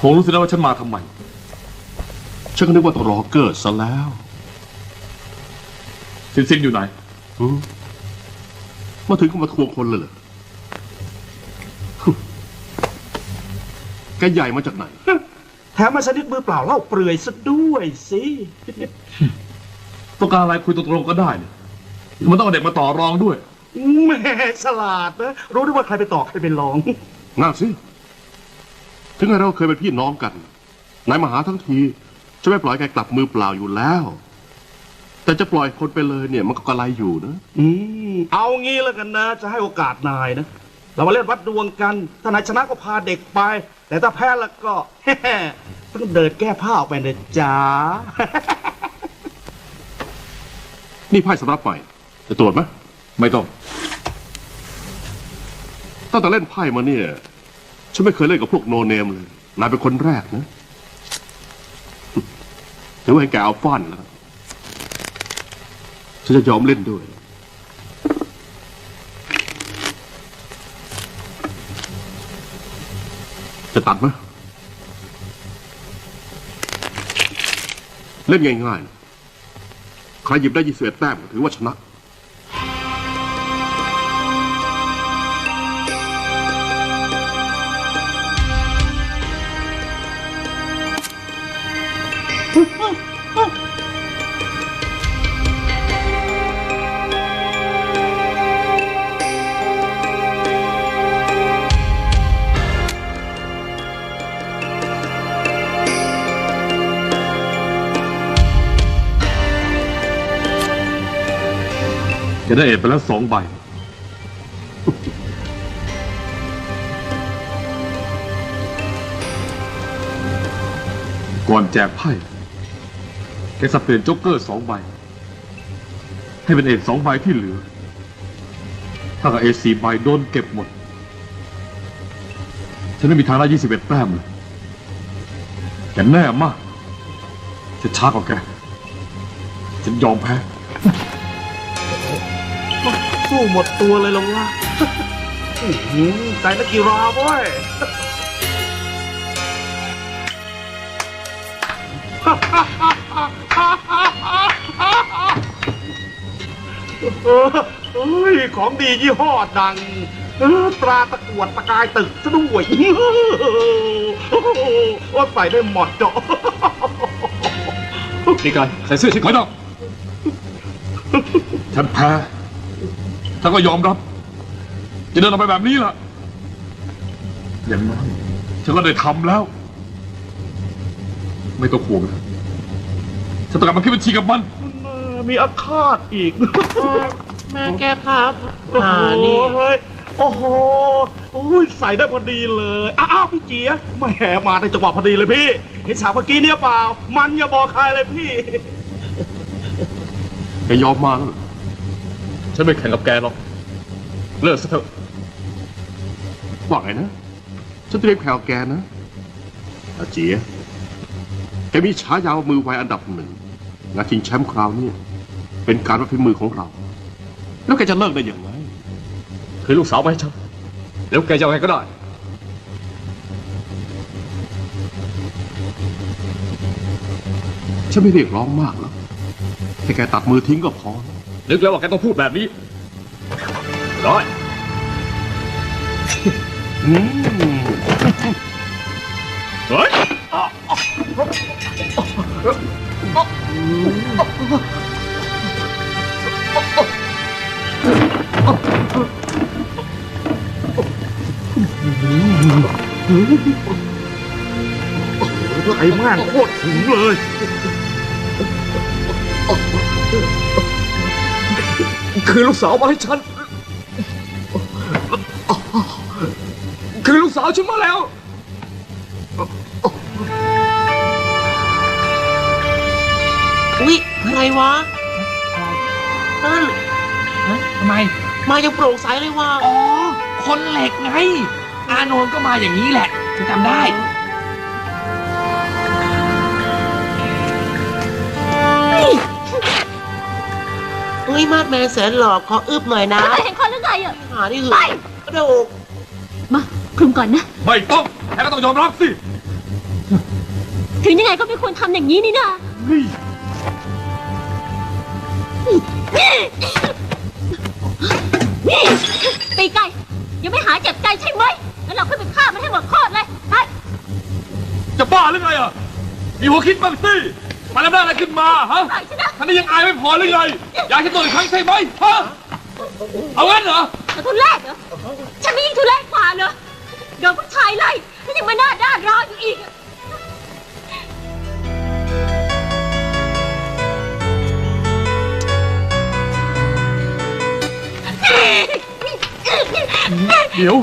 คงรู้สินะว่าฉันมาทำไม ฉันก็นึกว่าต้องรอเกิดซะแล้วซินซินอยู่ไหนหืมมาถึงก็มาทวงคนเลยเหรอแกใหญ่มาจากไหน แถมมาชนิดมือเปล่าเล่าเปลือยซะด้วยสิ ต้องการอะไรคุยตรงๆก็ได้เนี่ยมันต้องเอาเด็กมาต่อรองด้วย แหม่ฉลาดนะ รู้ด้วยว่าใครไปต่อใครไปลอง นั่นสิ ถึงไงเราเคยเป็นพี่น้องกันนายมาหาทั้งทีจะไม่ปล่อยแกกลับมือเปล่าอยู่แล้ว แต่จะปล่อยคนไปเลยเนี่ยมันก็กระไรอยู่นะ อืมเอางี้แล้วกันนะ จะให้โอกาสนายนะ เรามาเล่นวัดดวงกัน ถ้านายชนะก็พาเด็กไป แต่ถ้าแพ้แล้วก็ ต้องเดินแก้ผ้าออกไปนะจ๊ะนี่ไพ่สำรับใหม่จะตรวจไหมไม่ต้องตั้งแต่เล่นไพ่มาเนี่ย ฉันไม่เคยเล่นกับพวกโนเนมเลย นายเป็นคนแรกนะถือว่าให้แกเอาฟันแล้วฉันจะยอมเล่นด้วย จะตัดไหมเล่นง่ายๆ ใครหยิบได้ยี่สิบเอ็ดแต้มถือว่าชนะ จะได้เอ็ดไปแล้วสองใบ ก่อนแจกไพ่ แกสับเปลี่ยนจ๊กเกอร์สองใบ ให้เป็นเอ็ดสองใบที่เหลือ ถ้ากับเอสี่ใบโดนเก็บหมด ฉันไม่มีทางได้ยี่สิบเอ็ดแต้มเลยแกแน่มากจะช้ากว่าแก ฉันยอมแพ้ สู้หมดตัวเลยเหรอวะอื้อหือใจนักกีฬาเว้ย เออเอ้ยของดียี่ห้อดังเออตราตะกรวดตะกายตึกซะด้วยโอ้โหใส่ได้หมดเจาะนี่กันใส่เสื้อฉันก่อนต้องฉันแพ้ฉันก็ยอมรับ จะเดินออกไปแบบนี้ล่ะ อย่างน้อยฉันก็ได้ทำแล้ว ไม่ต้องห่วงนะฉันต้องกลับมาคิดบัญชีกับมัน มีอาฆาตอีก แม่แก้ครับโอ้หาโหนี่เฮ้ยโอ้โหโอ้ยใส่ได้พอดีเลย อ้าวพี่เจียแหมมาในจังหวะพอดีเลยพี่ เห็นฉากเมื่อกี้เนี่ยเปล่า มันอย่าบอกใครเลยพี่แกยอมมาแล้วเหรอฉันไม่แข่งกับแกหรอก เลิกซะเถอะ ว่าไงนะ ฉันเตรียมแข่งกับแกนะอาเจียแกมีฉายาวมือไวอันดับหนึ่งงานชิงแชมป์คราวนี้ เป็นการวัดฝีมือของเรา แล้วแกจะเลิกได้ยังไงคือลูกสาวไปให้ฉันแล้วแกจะเอาไงก็ได้ ฉันไม่เรียกร้องมากหรอกแค่แกตัดมือทิ้งก็พอ นึกแล้วว่าแกต้องพูดแบบนี้ได้อืมเฮ้ย ไอ้แม่งโคตรถึงเลย คือลูกสาวมาให้ฉัน คือลูกสาวฉันมาแล้วอุ๊ยอะไรวะนั่นฮะทำไม มายังโปร่งใสเลยว่ะอ๋อ คนเหล็กไง อานนท์ก็มาอย่างนี้แหละฉันจำได้เฮ้ยมาดแมนแสนหล่อขออึบหน่อยนะเคยเห็นคนหรือไงอะ หาที่หือกระดูกมาคลุมก่อนนะ ไม่ต้องแกก็ต้องยอมรับสิถึงยังไงก็ไม่ควรทำอย่างนี้นี่นะเฮ้ยนี่ตีไก่ยังไม่หายเจ็บใจใช่ไหม งั้นเราขึ้นไปฆ่ามันให้หมดโคตรเลยไปจะบ้าหรือไงอะมีหัวคิดบ้างสิมาแล้วได้อะไรขึ้นมาฮะปล่อยฉันนะท่านนี้ยังอายไม่พอหรือไงอยากให้ตัวอีกครั้งใช่ไหมฮะเอางั้นเหรอแต่ทุนแรกเหรอฉันไม่ยิ่งทุนแรกกว่าเหรอโดนผู้ชายไล่แล้วยังมาหน้าด้านรออยู่อีกอะเดี๋ยว